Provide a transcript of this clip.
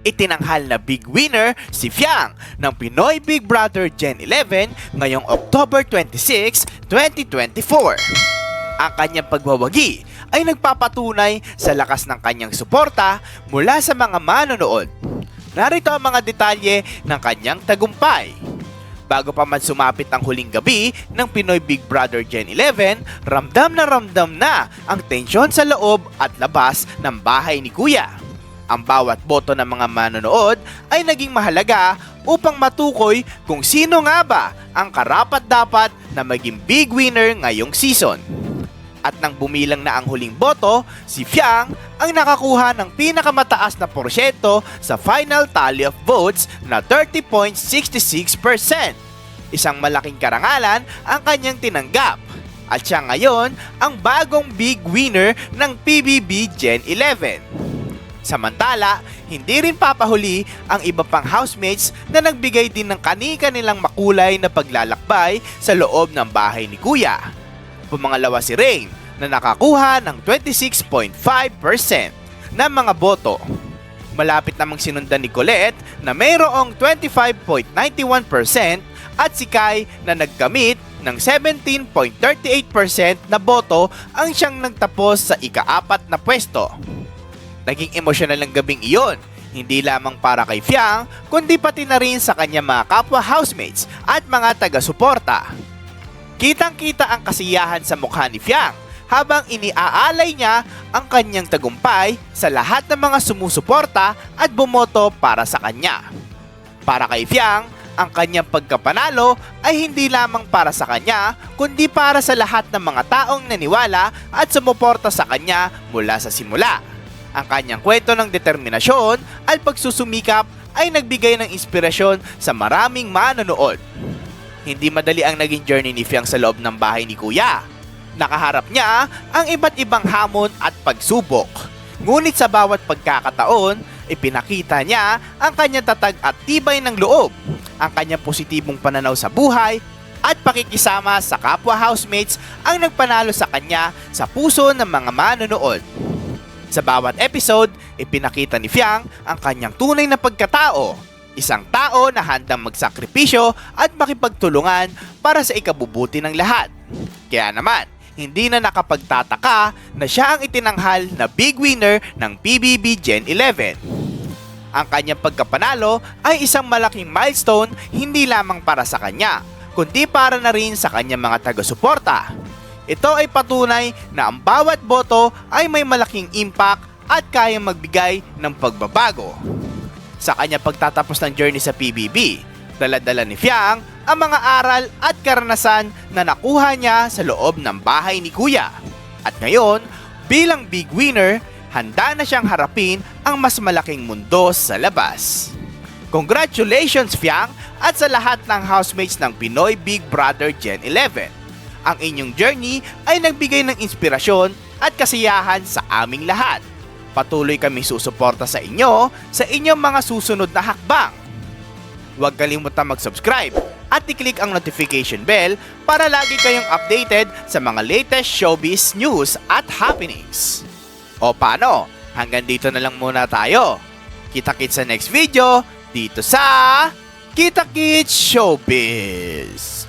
Itinanghal na big winner si Fiang ng Pinoy Big Brother Gen 11 ngayong October 26, 2024. Ang kanyang pagwawagi ay nagpapatunay sa lakas ng kanyang suporta mula sa mga manonood. Narito ang mga detalye ng kanyang tagumpay. Bago pa man sumapit ang huling gabi ng Pinoy Big Brother Gen 11, ramdam na ramdam na ang tensyon sa loob at labas ng bahay ni Kuya. Ang bawat boto ng mga manonood ay naging mahalaga upang matukoy kung sino nga ba ang karapat-dapat na maging big winner ngayong season. At nang bumilang na ang huling boto, si Fiang ang nakakuha ng pinakamataas na porsyento sa final tally of votes na 30.66%. Isang malaking karangalan ang kanyang tinanggap. At siya ngayon ang bagong big winner ng PBB Gen 11. Samantala, hindi rin papahuli ang iba pang housemates na nagbigay din ng kani-kanilang makulay na paglalakbay sa loob ng bahay ni Kuya. Pumangalawa si Rain na nakakuha ng 26.5% ng mga boto. Malapit namang sinundan ni Colette na mayroong 25.91% at si Kai na nagkamit ng 17.38% na boto ang siyang nagtapos sa ikaapat na pwesto. Naging emosyonal ang gabing iyon, hindi lamang para kay Fiang, kundi pati na rin sa kanyang mga kapwa housemates at mga taga-suporta. Kitang-kita ang kasiyahan sa mukha ni Fiang habang iniaalay niya ang kanyang tagumpay sa lahat ng mga sumusuporta at bumoto para sa kanya. Para kay Fiang, ang kanyang pagkapanalo ay hindi lamang para sa kanya, kundi para sa lahat ng mga taong naniwala at sumuporta sa kanya mula sa simula. Ang kanyang kwento ng determinasyon at pagsusumikap ay nagbigay ng inspirasyon sa maraming manonood. Hindi madali ang naging journey ni Fiang sa loob ng bahay ni Kuya. Nakaharap niya ang iba't ibang hamon at pagsubok. Ngunit sa bawat pagkakataon, ipinakita niya ang kanyang tatag at tibay ng loob, ang kanyang positibong pananaw sa buhay, at pakikisama sa kapwa housemates ang nagpanalo sa kanya sa puso ng mga manonood. Sa bawat episode, ipinakita ni Fiang ang kanyang tunay na pagkatao. Isang tao na handang magsakripisyo at makipagtulungan para sa ikabubuti ng lahat. Kaya naman, hindi na nakapagtataka na siya ang itinanghal na big winner ng PBB Gen 11. Ang kanyang pagkapanalo ay isang malaking milestone hindi lamang para sa kanya, kundi para na rin sa kanyang mga taga-suporta. Ito ay patunay na ang bawat boto ay may malaking impact at kayang magbigay ng pagbabago. Sa kanyang pagtatapos ng journey sa PBB, daladala ni Fiang ang mga aral at karanasan na nakuha niya sa loob ng bahay ni Kuya. At ngayon, bilang big winner, handa na siyang harapin ang mas malaking mundo sa labas. Congratulations Fiang at sa lahat ng housemates ng Pinoy Big Brother Gen 11. Ang inyong journey ay nagbigay ng inspirasyon at kasiyahan sa aming lahat. Patuloy kami susuporta sa inyo sa inyong mga susunod na hakbang. Huwag kalimutang mag-subscribe at i-click ang notification bell para lagi kayong updated sa mga latest showbiz news at happenings. O paano? Hanggang dito na lang muna tayo. Kita-kits sa next video dito sa Kita Kits Showbiz.